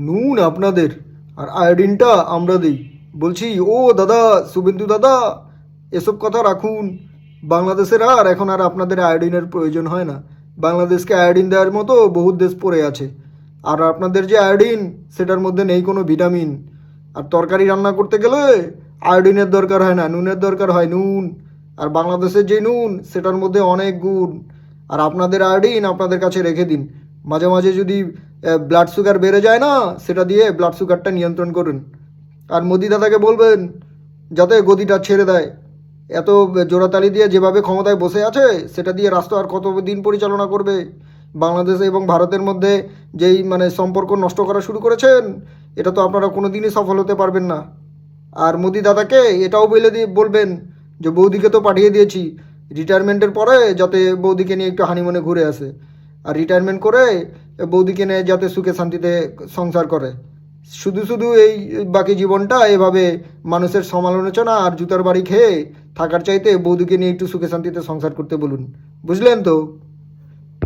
নুন আপনাদের আর আয়োডিনটা আমরা দিই। বলছি, ও দাদা, শুভেন্দু দাদা, এসব কথা রাখুন। বাংলাদেশের আর এখন আর আপনাদের আয়োডিনের প্রয়োজন হয় না। বাংলাদেশকে আয়োডিন দেওয়ার মতো বহু দেশ পড়ে আছে। আর আপনাদের যে আয়োডিন, সেটার মধ্যে নেই কোনো ভিটামিন। আর তরকারি রান্না করতে গেলে আয়োডিনের দরকার হয় না, নুনের দরকার হয় নুন। আর বাংলাদেশের যে নুন, সেটার মধ্যে অনেক গুণ। আর আপনাদের আয়োডিন আপনাদের কাছে রেখে দিন। মাঝে মাঝে যদি ব্লাড সুগার বেড়ে যায় না, সেটা দিয়ে ব্লাড সুগারটা নিয়ন্ত্রণ করুন। আর মোদি দাদাকে বলবেন, যাতে গদিটা ছেড়ে দেয়। এত জোড়াতালি দিয়ে যেভাবে ক্ষমতায় বসে আছে, সেটা দিয়ে রাষ্ট্র আর কত দিন পরিচালনা করবে? বাংলাদেশ এবং ভারতের মধ্যে যেই মানে সম্পর্ক নষ্ট করা শুরু করেছেন, এটা তো আপনারা কোনো দিনই সফল হতে পারবেন না। আর মোদি দাদাকে এটাও বলে দিয়ে বলবেন যে, বৌদিকে তো পাঠিয়ে দিয়েছি। রিটায়ারমেন্টের পরে যাতে বৌদিকে নিয়ে একটু হানিমুনে ঘুরে আসে। আর রিটায়ারমেন্ট করে বৌদিকে নিয়ে যাতে সুখে শান্তিতে সংসার করে। শুধু শুধু এই বাকি জীবনটা এভাবে মানুষের সমালোচনা আর জুতার বাড়ি খেয়ে থাকার চাইতে বৌদিকে নিয়ে একটু সুখে শান্তিতে সংসার করতে বলুন। বুঝলেন তো?